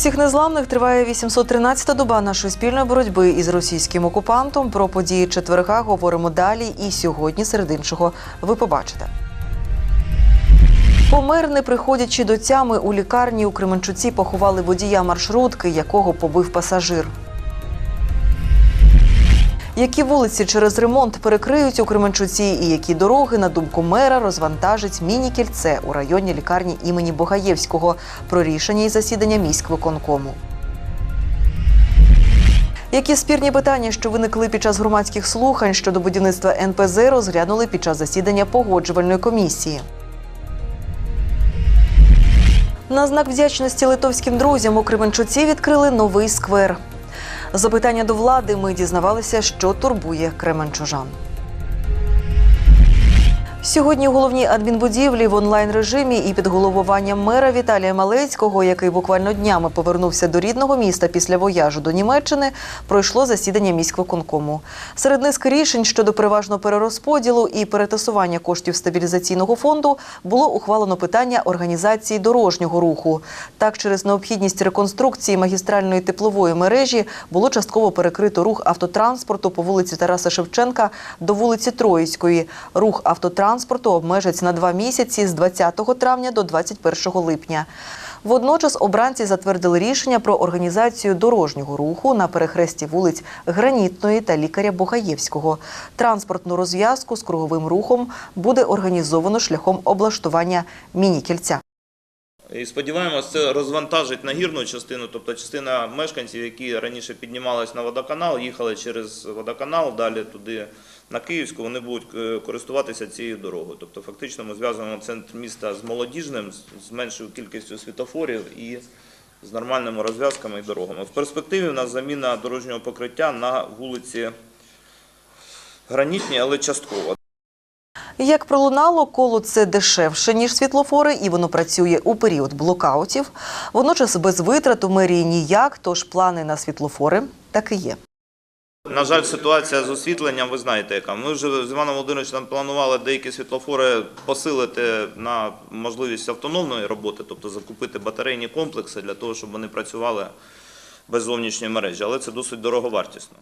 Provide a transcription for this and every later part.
усіх незламних триває 813-та доба нашої спільної боротьби із російським окупантом. Про події четверга говоримо далі. І сьогодні, серед іншого, ви побачите. Помер, не приходячи до тями у лікарні у Кременчуці поховали водія маршрутки, якого побив пасажир. Які вулиці через ремонт перекриють у Кременчуці і які дороги, на думку мера, розвантажить міні-кільце у районній лікарні імені Богаєвського про рішення і засідання міськвиконкому. Які спірні питання, що виникли під час громадських слухань щодо будівництва НПЗ, розглянули під час засідання погоджувальної комісії. На знак вдячності литовським друзям у Кременчуці відкрили новий сквер. Запитання до влади ми дізнавалися, що турбує кременчужан. Сьогодні у головній адмінбудівлі в онлайн режимі і під головуванням мера Віталія Малецького, який буквально днями повернувся до рідного міста після вояжу до Німеччини, пройшло засідання міськвиконкому. Серед низки рішень щодо переважного перерозподілу і перетасування коштів стабілізаційного фонду було ухвалено питання організації дорожнього руху. Так, через необхідність реконструкції магістральної теплової мережі було частково перекрито рух автотранспорту по вулиці Тараса Шевченка до вулиці Троїцької. Рух автотранспорту обмежать на два місяці з 20 травня до 21 липня. Водночас обранці затвердили рішення про організацію дорожнього руху на перехресті вулиць Гранітної та лікаря Богаєвського. Транспортну розв'язку з круговим рухом буде організовано шляхом облаштування міні-кільця. І сподіваємось, це розвантажить нагірну частину, тобто частина мешканців, які раніше піднімались на водоканал, їхали через водоканал, далі туди на Київську, вони будуть е, користуватися цією дорогою. Тобто, фактично, ми зв'язуємо центр міста з молодіжним, з- меншою кількістю світофорів і з нормальними розв'язками і дорогами. В перспективі у нас заміна дорожнього покриття на вулиці Гранітній, але частково. Як пролунало, коло це дешевше ніж світлофори, і воно працює у період блокаутів. Водночас без витрат у мерії ніяк, тож плани на світлофори так і є. На жаль, ситуація з освітленням, ви знаєте, яка. Ми вже з Іваном Володимировичем планували деякі світлофори посилити на можливість автономної роботи, тобто закупити батарейні комплекси для того, щоб вони працювали без зовнішньої мережі, але це досить дороговартісно.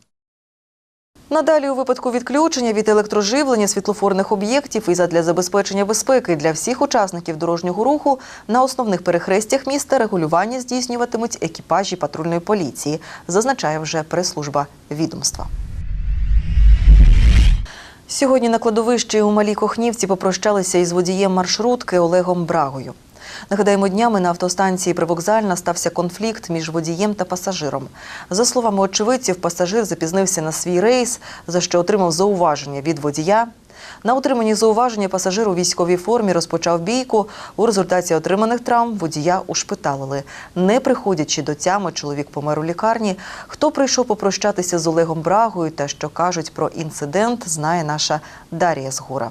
Надалі у випадку відключення від електроживлення світлофорних об'єктів і задля забезпечення безпеки для всіх учасників дорожнього руху на основних перехрестях міста регулювання здійснюватимуть екіпажі патрульної поліції, зазначає вже прес-служба відомства. Сьогодні на кладовищі у Малій Кохнівці попрощалися із водієм маршрутки Олегом Брагою. Нагадаємо, днями на автостанції Привокзальна стався конфлікт між водієм та пасажиром. За словами очевидців, пасажир запізнився на свій рейс, за що отримав зауваження від водія. На отримані зауваження пасажир у військовій формі розпочав бійку. У результаті отриманих травм водія ушпиталили. Не приходячи до тями, чоловік помер у лікарні. Хто прийшов попрощатися з Олегом Брагою та що кажуть про інцидент, знає наша Дар'я Згура.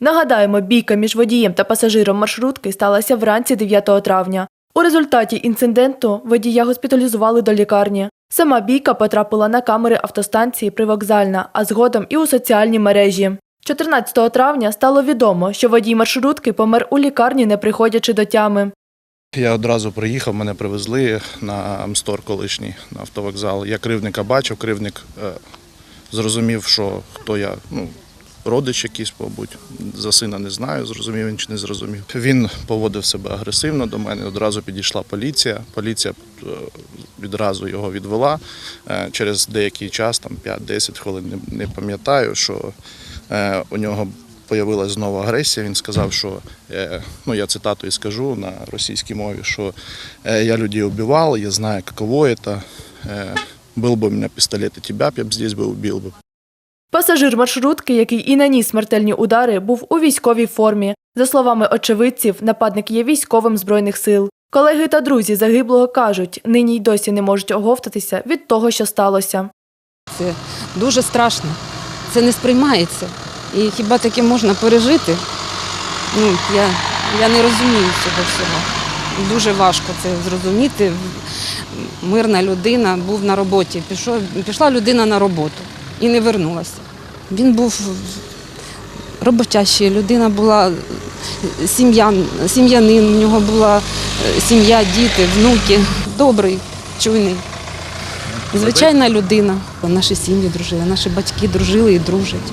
Нагадаємо, бійка між водієм та пасажиром маршрутки сталася вранці 9 травня. У результаті інциденту водія госпіталізували до лікарні. Сама бійка потрапила на камери автостанції Привокзальна, а згодом і у соціальні мережі. 14 травня стало відомо, що водій маршрутки помер у лікарні, не приходячи до тями. Я одразу приїхав, мене привезли на Амстор колишній на автовокзал. Я кривника бачив, кривник е, зрозумів, що хто я, ну, родич якийсь, мабуть, за сина не знаю, зрозумів він чи не зрозумів. Він поводив себе агресивно до мене. Одразу підійшла поліція. Поліція е, відразу його відвела. Е, Через деякий час, там 5-10 хвилин, не, не пам'ятаю, що е, у нього появилась знову агресія. Він сказав, що е, ну я цитату і скажу на російській мові, що е, я людей убивав, я знаю, каково это. Е, Был бы у меня пистолет и тебя б я б здесь бы убил бы. Пасажир маршрутки, який і наніс смертельні удари, був у військовій формі. За словами очевидців, нападник є військовим збройних сил. Колеги та друзі загиблого кажуть, нині й досі не можуть оговтатися від того, що сталося. Це дуже страшно. Це не сприймається. І хіба таке можна пережити? Ну, я, я не розумію цього всього. Дуже важко це зрозуміти. Мирна людина був на роботі. Пішов, пішла людина на роботу і не вернулася. Він був роботящий, людина була сім'янин, у нього була е, сім'я, діти, внуки. добрий, чуйний. Звичайна людина. Наші сім'ї дружили, наші батьки дружили і дружать.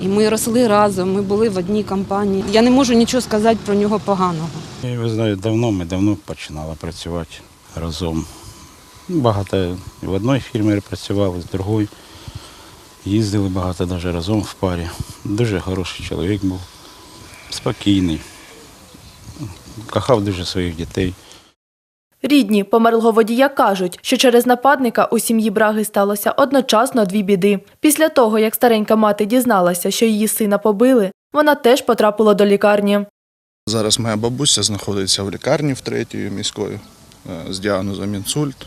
І ми росли разом, ми були в одній компанії. Я не можу нічого сказати про нього поганого. Я його знаю давно, ми давно починали працювати разом. Ну, Багато в одній фірмі працювали, з другої. Їздили багато навіть разом в парі. Дуже хороший чоловік був, спокійний, кохав дуже своїх дітей. Рідні померлого водія кажуть, що через нападника у сім'ї Браги сталося одночасно дві біди. Після того, як старенька мати дізналася, що її сина побили, вона теж потрапила до лікарні. Зараз моя бабуся знаходиться в лікарні в третьої міської е, з діагнозом інсульт.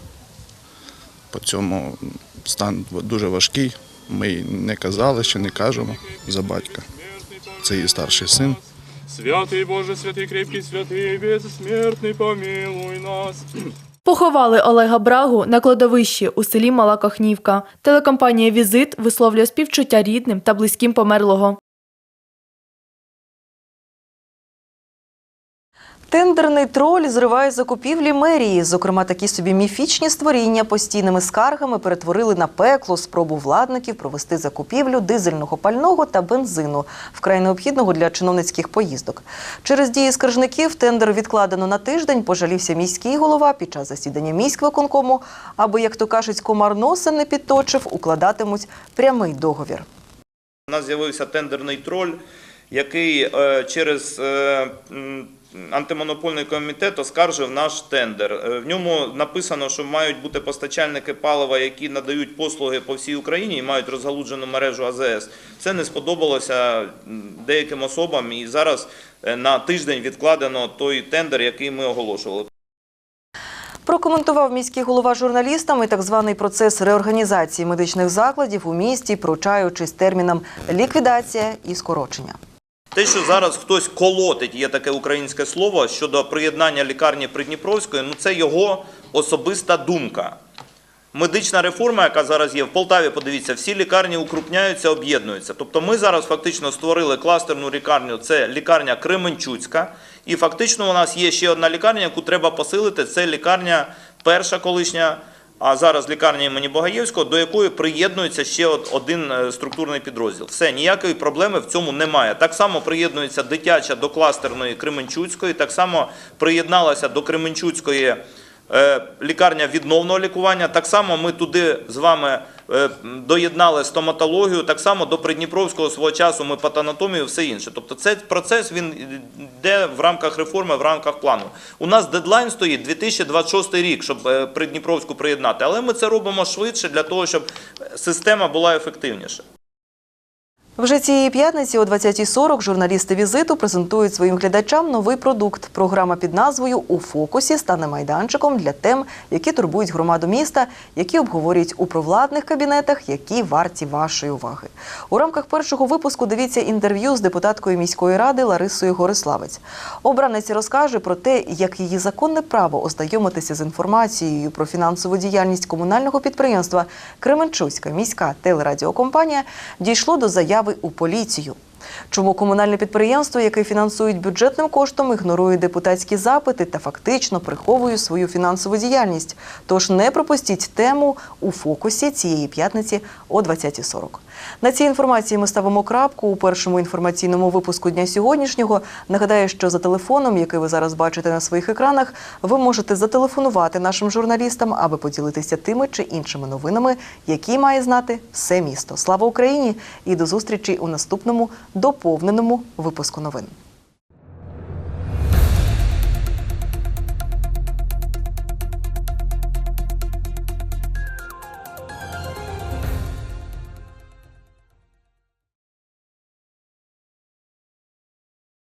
По цьому стан дуже важкий. Ми не казали, що не кажемо за батька. Це її старший син. Святий Боже, святий крепкий, святий, безсмертний, помилуй нас. Поховали Олега Брагу на кладовищі у селі Мала Кахнівка. Телекомпанія Візит висловлює співчуття рідним та близьким померлого. Тендерний троль зриває закупівлі мерії. Зокрема, такі собі міфічні створіння постійними скаргами перетворили на пекло спробу владників провести закупівлю дизельного пального та бензину, вкрай необхідного для чиновницьких поїздок. Через дії скаржників тендер відкладено на тиждень. Пожалівся міський голова під час засідання міськвиконкому, аби, як то кажуть, комар носа не підточив, укладатимуть прямий договір. У нас з'явився тендерний троль, який е, через е, антимонопольний комітет оскаржив наш тендер. Е, В ньому написано, що мають бути постачальники палива, які надають послуги по всій Україні і мають розгалуджену мережу АЗС. Це не сподобалося деяким особам, і зараз на тиждень відкладено той тендер, який ми оголошували. Прокоментував міський голова журналістам і так званий процес реорганізації медичних закладів у місті, пручаючись терміном ліквідація і скорочення. Те, що зараз хтось колотить, є таке українське слово щодо приєднання лікарні Придніпровської, ну це його особиста думка. Медична реформа, яка зараз є в Полтаві, подивіться, всі лікарні укрупняються, об'єднуються. Тобто ми зараз фактично створили кластерну лікарню, це лікарня Кременчуцька. І фактично у нас є ще одна лікарня, яку треба посилити. Це лікарня перша колишня, а зараз лікарня імені Богаєвського, до якої приєднується ще один е, структурний підрозділ. Все, ніякої проблеми в цьому немає. Так само приєднується дитяча до кластерної Кременчуцької, так само приєдналася до Кременчуцької е, лікарня відновного лікування. Так само ми туди з вами доєднали стоматологію, так само до Придніпровського свого часу ми патанатомію все інше. Тобто цей процес він йде в рамках реформи, в рамках плану. У нас дедлайн стоїть 2026 рік, щоб е, Придніпровську приєднати, але ми це робимо швидше для того, щоб система була ефективніша. Вже цієї п'ятниці о 20.40 журналісти візиту презентують своїм глядачам новий продукт. Програма під назвою У фокусі стане майданчиком для тем, які турбують громаду міста, які обговорюють у провладних кабінетах, які варті вашої уваги. У рамках першого випуску дивіться інтерв'ю з депутаткою міської ради Ларисою Гориславець. Обраниця розкаже про те, як її законне право ознайомитися з інформацією про фінансову діяльність комунального підприємства Кременчуцька міська телерадіокомпанія дійшло до заяви у поліцію. Чому комунальне підприємство, яке фінансують бюджетним коштом, ігнорує депутатські запити та фактично приховує свою фінансову діяльність? Тож не пропустіть тему у фокусі цієї п'ятниці о 20.40. На цій інформації ми ставимо крапку у першому інформаційному випуску дня сьогоднішнього. Нагадаю, що за телефоном, який ви зараз бачите на своїх екранах, ви можете зателефонувати нашим журналістам, аби поділитися тими чи іншими новинами, які має знати все місто. Слава Україні! І до зустрічі у наступному доповненому випуску новин.